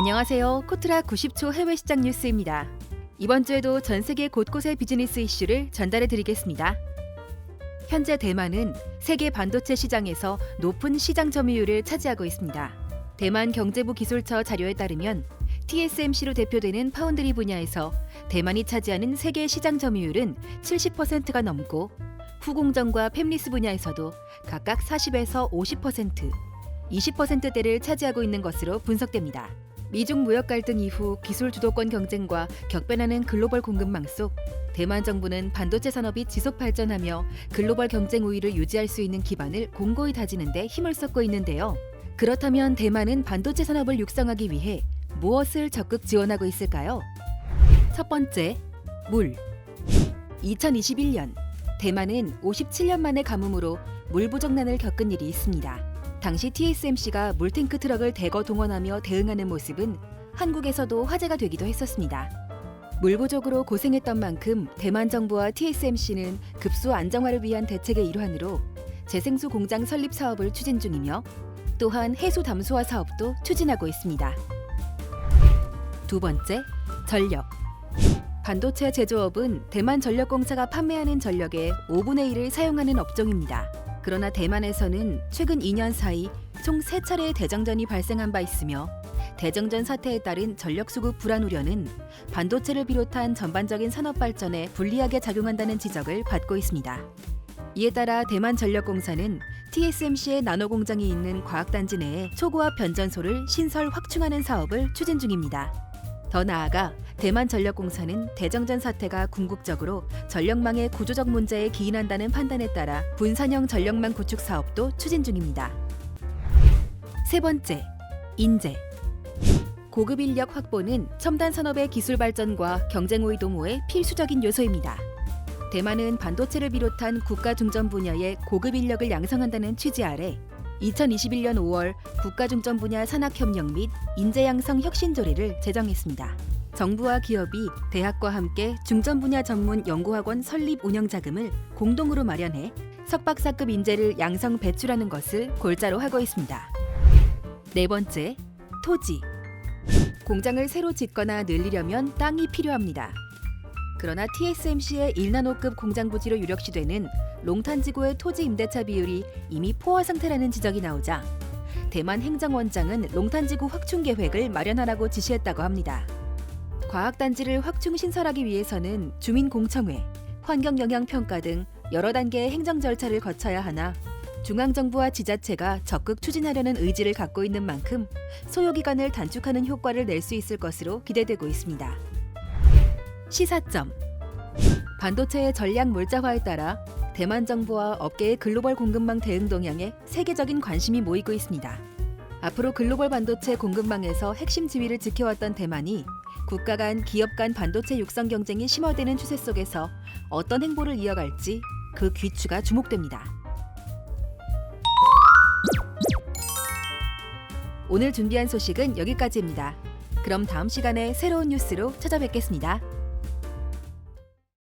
안녕하세요. 코트라 90초 해외 시장 뉴스입니다. 이번 주에도 전 세계 곳곳의 비즈니스 이슈를 전달해 드리겠습니다. 현재 대만은 세계 반도체 시장에서 높은 시장 점유율을 차지하고 있습니다. 대만 경제부 기술처 자료에 따르면 TSMC로 대표되는 파운드리 분야에서 대만이 차지하는 세계 시장 점유율은 70%가 넘고 후공정과 팹리스 분야에서도 각각 40에서 50%, 20%대를 차지하고 있는 것으로 분석됩니다. 미중 무역 갈등 이후 기술 주도권 경쟁과 격변하는 글로벌 공급망 속 대만 정부는 반도체 산업이 지속 발전하며 글로벌 경쟁 우위를 유지할 수 있는 기반을 공고히 다지는 데 힘을 쏟고 있는데요. 그렇다면 대만은 반도체 산업을 육성하기 위해 무엇을 적극 지원하고 있을까요? 첫 번째, 물. 2021년 대만은 57년 만의 가뭄으로 물 부족난을 겪은 일이 있습니다. 당시 TSMC가 물탱크 트럭을 대거 동원하며 대응하는 모습은 한국에서도 화제가 되기도 했었습니다. 물 부족으로 고생했던 만큼 대만 정부와 TSMC는 급수 안정화를 위한 대책의 일환으로 재생수 공장 설립 사업을 추진 중이며 또한 해수 담수화 사업도 추진하고 있습니다. 두 번째, 전력. 반도체 제조업은 대만 전력공사가 판매하는 전력의 5분의 1을 사용하는 업종입니다. 그러나 대만에서는 최근 2년 사이 총 3차례의 대정전이 발생한 바 있으며 대정전 사태에 따른 전력 수급 불안 우려는 반도체를 비롯한 전반적인 산업 발전에 불리하게 작용한다는 지적을 받고 있습니다. 이에 따라 대만 전력공사는 TSMC의 나노 공장이 있는 과학단지 내에 초고압 변전소를 신설 확충하는 사업을 추진 중입니다. 더 나아가 대만 전력공사는 대정전 사태가 궁극적으로 전력망의 구조적 문제에 기인한다는 판단에 따라 분산형 전력망 구축 사업도 추진 중입니다. 세 번째, 인재. 고급 인력 확보는 첨단 산업의 기술 발전과 경쟁 우위 도모의 필수적인 요소입니다. 대만은 반도체를 비롯한 국가 중점 분야의 고급 인력을 양성한다는 취지 아래 2021년 5월 국가 중점 분야 산학협력 및 인재 양성 혁신 조례를 제정했습니다. 정부와 기업이 대학과 함께 중점 분야 전문 연구학원 설립 운영 자금을 공동으로 마련해 석박사급 인재를 양성 배출하는 것을 골자로 하고 있습니다. 네 번째, 토지. 공장을 새로 짓거나 늘리려면 땅이 필요합니다. 그러나 TSMC의 1나노급 공장 부지로 유력시되는 롱탄지구의 토지 임대차 비율이 이미 포화 상태라는 지적이 나오자 대만 행정원장은 롱탄지구 확충 계획을 마련하라고 지시했다고 합니다. 과학단지를 확충 신설하기 위해서는 주민공청회, 환경영향평가 등 여러 단계의 행정 절차를 거쳐야 하나 중앙정부와 지자체가 적극 추진하려는 의지를 갖고 있는 만큼 소요기간을 단축하는 효과를 낼 수 있을 것으로 기대되고 있습니다. 시사점 반도체의 전략 물자화에 따라 대만 정부와 업계의 글로벌 공급망 대응 동향에 세계적인 관심이 모이고 있습니다. 앞으로 글로벌 반도체 공급망에서 핵심 지위를 지켜왔던 대만이 국가 간 기업 간 반도체 육성 경쟁이 심화되는 추세 속에서 어떤 행보를 이어갈지 그 귀추가 주목됩니다. 오늘 준비한 소식은 여기까지입니다. 그럼 다음 시간에 새로운 뉴스로 찾아뵙겠습니다.